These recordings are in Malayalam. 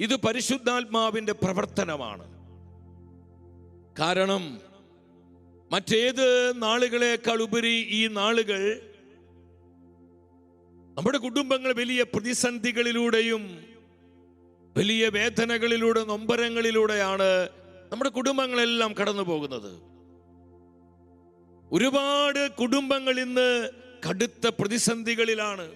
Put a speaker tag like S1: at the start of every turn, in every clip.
S1: ഇത് പരിശുദ്ധാത്മാവിന്റെ പ്രവർത്തനമാണ്. കാരണം മറ്റേത് നാളുകളേക്കാൾ ഉപരി ഈ നാളുകൾ നമ്മുടെ കുടുംബങ്ങൾ വലിയ പ്രതിസന്ധികളിലൂടെയും വലിയ വേദനകളിലൂടെ നൊമ്പരങ്ങളിലൂടെയാണ് നമ്മുടെ കുടുംബങ്ങളെല്ലാം കടന്നു പോകുന്നത്. ഒരുപാട് കുടുംബങ്ങൾ ഇന്ന് കടുത്ത പ്രതിസന്ധികളിലാണ്.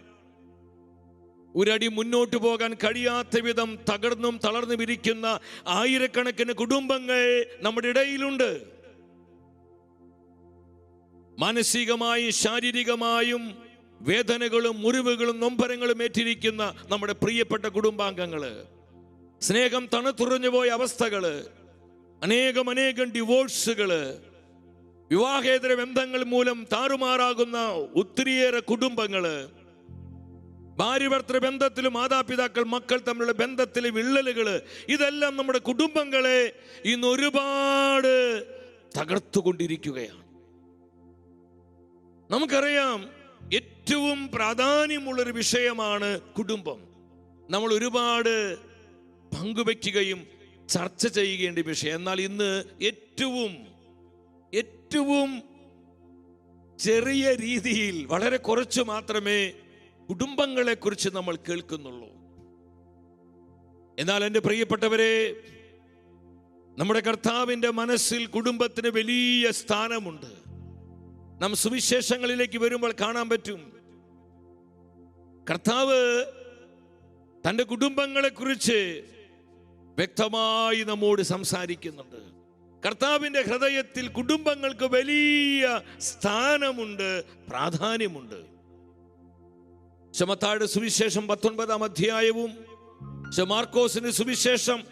S1: ഒരടി മുന്നോട്ട് പോകാൻ കഴിയാത്ത വിധം തകർന്നും തളർന്നും ഇരിക്കുന്ന ആയിരക്കണക്കിന് കുടുംബങ്ങൾ നമ്മുടെ ഇടയിലുണ്ട്. മാനസികമായും ശാരീരികമായും വേദനകളും മുറിവുകളും നൊമ്പരങ്ങളും ഏറ്റിരിക്കുന്ന നമ്മുടെ പ്രിയപ്പെട്ട കുടുംബാംഗങ്ങൾ സ്നേഹം തണുത്തുറഞ്ഞു പോയ അവസ്ഥകൾ അനേകം അനേകം ഡിവോഴ്സുകൾ വിവാഹേതര ബന്ധങ്ങൾ മൂലം താറുമാറാകുന്ന ഒത്തിരിയേറെ കുടുംബങ്ങൾ ഭാര്യ ഭർത്തൃ ബന്ധത്തിൽ മാതാപിതാക്കൾ മക്കൾ തമ്മിലുള്ള ബന്ധത്തിലെ വിള്ളലുകൾ ഇതെല്ലാം നമ്മുടെ കുടുംബങ്ങളെ ഇന്ന് ഒരുപാട് തകർത്തുകൊണ്ടിരിക്കുകയാണ്. നമുക്കറിയാം ഏറ്റവും പ്രാധാന്യമുള്ളൊരു വിഷയമാണ് കുടുംബം. നമ്മൾ ഒരുപാട് പങ്കുവയ്ക്കുകയും ചർച്ച ചെയ്യേണ്ട വിഷയം. എന്നാൽ ഇന്ന് ഏറ്റവും ഏറ്റവും ചെറിയ രീതിയിൽ വളരെ കുറച്ച് മാത്രമേ കുടുംബങ്ങളെ കുറിച്ച് നമ്മൾ കേൾക്കുന്നുള്ളൂ. എന്നാൽ എന്റെ പ്രിയപ്പെട്ടവരെ നമ്മുടെ കർത്താവിന്റെ മനസ്സിൽ കുടുംബത്തിന് വലിയ സ്ഥാനമുണ്ട്. നാം സുവിശേഷങ്ങളിലേക്ക് വരുമ്പോൾ കാണാൻ പറ്റും. കർത്താവ് തന്റെ കുടുംബങ്ങളെ കുറിച്ച് വ്യക്തമായി നമ്മോട് സംസാരിക്കുന്നുണ്ട്. കർത്താവിന്റെ ഹൃദയത്തിൽ കുടുംബങ്ങൾക്ക് വലിയ സ്ഥാനമുണ്ട് പ്രാധാന്യമുണ്ട്. ശമത്താട് സുവിശേഷം പത്തൊൻപതാം അധ്യായവും മാർക്കോസിന്റെ സുവിശേഷം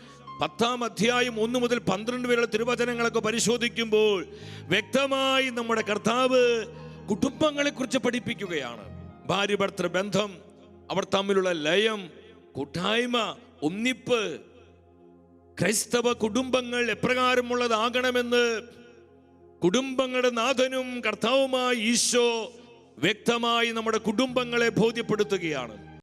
S1: പത്താം അധ്യായം ഒന്ന് മുതൽ പന്ത്രണ്ട് വരെയുള്ള തിരുവചനങ്ങളൊക്കെ പരിശോധിക്കുമ്പോൾ വ്യക്തമായി നമ്മുടെ കർത്താവ് കുടുംബങ്ങളെ കുറിച്ച് പഠിപ്പിക്കുകയാണ്. ഭാര്യ ഭർത്തൃ ബന്ധം അവർ തമ്മിലുള്ള ലയം കൂട്ടായ്മ ഒന്നിപ്പ് ക്രൈസ്തവ കുടുംബങ്ങൾ എപ്രകാരമുള്ളതാകണമെന്ന് കുടുംബങ്ങളുടെ നാഥനും കർത്താവുമായ ഈശോ വ്യക്തമായി നമ്മുടെ കുടുംബങ്ങളെ ബോധ്യപ്പെടുത്തുകയാണ്.